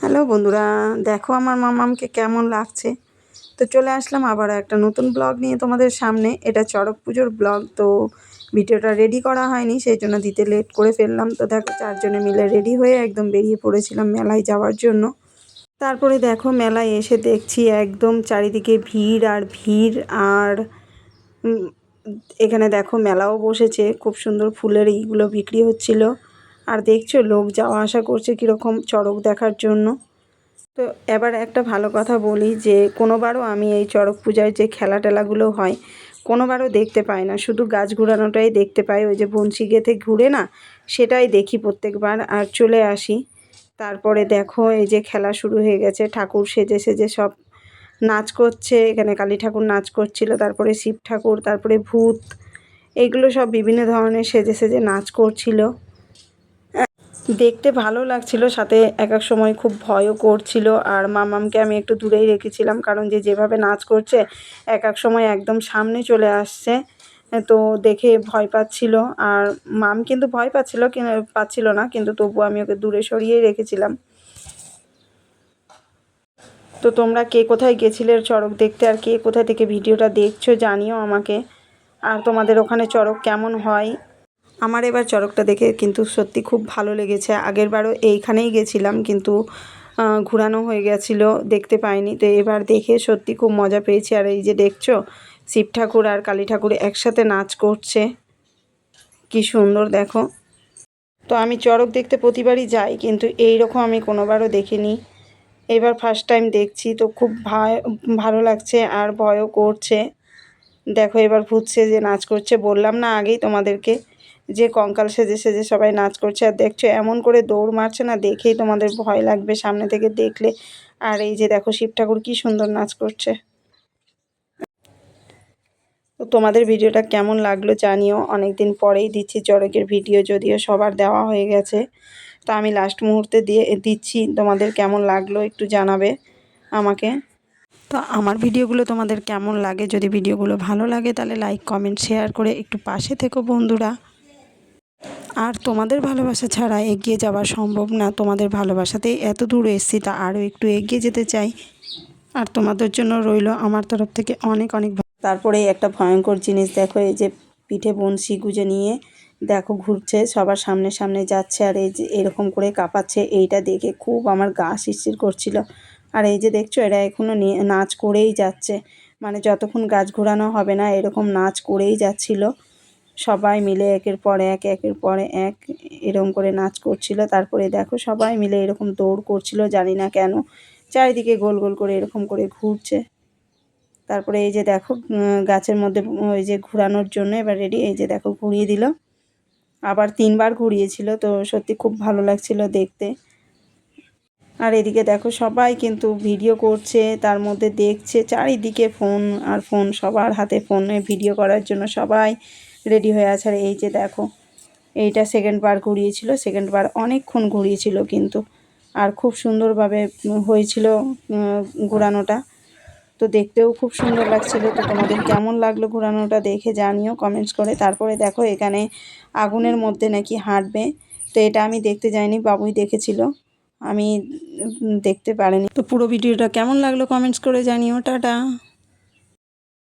Hello বন্ধুরা, দেখো আমার মামামকে কেমন লাগছে? তো চলে আসলাম আবার একটা নতুন ব্লগ নিয়ে তোমাদের সামনে। এটা চড়ক পুজোর ব্লগ, তো ভিডিওটা রেডি করা হয়নি সেই জন্য দিতে লেট করে ফেললাম। তো দেখো চারজনে মিলে রেডি হয়ে একদম বেরিয়ে পড়েছিলাম মেলায় যাওয়ার জন্য। তারপরে দেখো মেলায় এসে দেখছি একদম চারিদিকে ভিড় আর ভিড়, আর এখানে দেখো মেলাও বসেছে। খুব সুন্দর ফুলের এইগুলো বিক্রি হচ্ছিল। আর দেখছ, লোক যাওয়া আসা করছে কীরকম চড়ক দেখার জন্য। তো এবার একটা ভালো কথা বলি যে, কোনোবারও আমি এই চড়ক পূজায় যে খেলা টেলাগুলো হয়, কোনোবারও দেখতে পাই না। শুধু গাছ ঘোরানোটাই দেখতে পাই, ওই যে বঞ্শি গেঁথে ঘুরে না, সেটাই দেখি প্রত্যেকবার। আর চলে আসি। তারপরে দেখো, এই যে খেলা শুরু হয়ে গেছে, ঠাকুর সেজে সেজে সব নাচ করছে। এখানে কালী ঠাকুর নাচ করছিল, তারপরে শিব ঠাকুর, তারপরে ভূত এইগুলো সব বিভিন্ন ধরনের সেজে সেজে নাচ করছিল। দেখতে ভালো লাগছিল, সাথে এক এক সময় খুব ভয়ও করছিল, আর মামামকে আমি একটু দূরেই রেখেছিলাম, কারণ যে যেভাবে নাচ করছে, এক এক সময় একদম সামনে চলে আসছে, তো দেখে ভয় পাচ্ছিল, আর মাম কিন্তু ভয় পাচ্ছিল পাচ্ছিল না, কিন্তু তবু আমি ওকে দূরে সরিয়েই রেখেছিলাম। তো তোমরা কে কোথায় গেছিলে চড়ক দেখতে, আর কে কোথায় থেকে ভিডিওটা দেখছ জানিও আমাকে, আর তোমাদের ওখানে চড়ক কেমন হয়? আমার এবার চড়কটা দেখে কিন্তু সত্যি খুব ভালো লেগেছে। আগের বারও এইখানেই গেছিলাম কিন্তু ঘুরানো হয়ে গেছিল, দেখতে পাইনি। তো এবার দেখে সত্যি খুব মজা পেয়েছি। আর এই যে দেখছ, শিব ঠাকুর আর কালী ঠাকুর একসাথে নাচ করছে। কি সুন্দর দেখো। তো আমি চড়ক দেখতে প্রতিবারই যাই, কিন্তু এই রকম আমি কোনোবারও দেখিনি। এবার ফার্স্ট টাইম দেখছি, তো খুব ভালো লাগছে আর ভয়ও করছে। দেখো এবার ভূতছে যে নাচ করছে, বললাম না আগেই তোমাদেরকে। যে কঙ্কাল সেজে সেজে সবাই নাচ করছে আর দেখছ, এমন করে দৌড় মারছে না, দেখেই তোমাদের ভয় লাগবে সামনে থেকে দেখলে। আর এই যে দেখো শিব ঠাকুর কী সুন্দর নাচ করছে। তো তোমাদের ভিডিওটা কেমন লাগল জানিও অনেক দিন পরেই দিচ্ছি চড়কের ভিডিও, যদিও সবার দেওয়া হয়ে গেছে। তা আমি লাস্ট মুহূর্তে দিয়ে, দিচ্ছি, তোমাদের কেমন লাগল একটু জানাবে আমাকে। তো আমার ভিডিওগুলো তোমাদের কেমন লাগে, যদি ভিডিওগুলো ভালো লাগে তাহলে লাইক কমেন্ট শেয়ার করে একটু পাশে থেকো বন্ধুরা। আর তোমাদের ভালোবাসা ছাড়া এগিয়ে যাওয়া সম্ভব না। তোমাদের ভালোবাসাতেই এত দূর এসছি, তা আরও একটু এগিয়ে যেতে চাই। আর তোমাদের জন্য রইল আমার তরফ থেকে অনেক অনেক তারপরে একটা ভয়ঙ্কর জিনিস দেখো, এই যে পিঠে বনশি গুজে নিয়ে দেখো ঘুরছে, সবার সামনে সামনে যাচ্ছে আর এই যে এরকম করে কাঁপাচ্ছে, এইটা দেখে খুব আমার গা শিরশির করছিল। আর এই যে দেখছ, এরা এখনও নাচ করেই যাচ্ছে। মানে যতক্ষণ গাছ ঘোরানো হবে না, এরকম নাচ করেই যাচ্ছিল। সবাই মিলে একের পর এক, একের পরে এক এরকম করে নাচ করছিল। তারপরে দেখো সবাই মিলে এরকম দৌড় করছিল, জানি না কেন। চারিদিকে গোল গোল করে এরকম করে ঘুরছে। তারপরে এই যে দেখো গাছের মধ্যে, ওই যে ঘুরানোর জন্য এবার রেডি এই যে দেখো ঘুরিয়ে দিল। আবার তিনবার ঘুরিয়েছিল, তো সত্যি খুব ভালো লাগছিল দেখতে। আর এদিকে দেখো সবাই কিন্তু ভিডিও করছে, তার মধ্যে দেখছে, চারিদিকে ফোন আর ফোন সবার হাতে ফোনে ভিডিও করার জন্য সবাই রেডি হয়ে আছে। আর এই যে দেখো, এইটা সেকেন্ড বার ঘুরিয়েছিল সেকেন্ড বার অনেকক্ষণ ঘুরিয়েছিল কিন্তু। আর খুব সুন্দরভাবে হয়েছিল ঘোরানোটা। তো দেখতেও খুব সুন্দর লাগছিল। তো তোমাদের কেমন লাগল ঘোরানোটা দেখে জানিও কমেন্টস করে। তারপরে দেখো, এখানে আগুনের মধ্যে নাকি হাঁটবে। তো এটা আমি দেখতে যাইনি, বাবুই দেখেছিল। আমি দেখতে পারিনি। তো পুরো ভিডিওটা কেমন লাগল কমেন্টস করে জানিও। টাটা।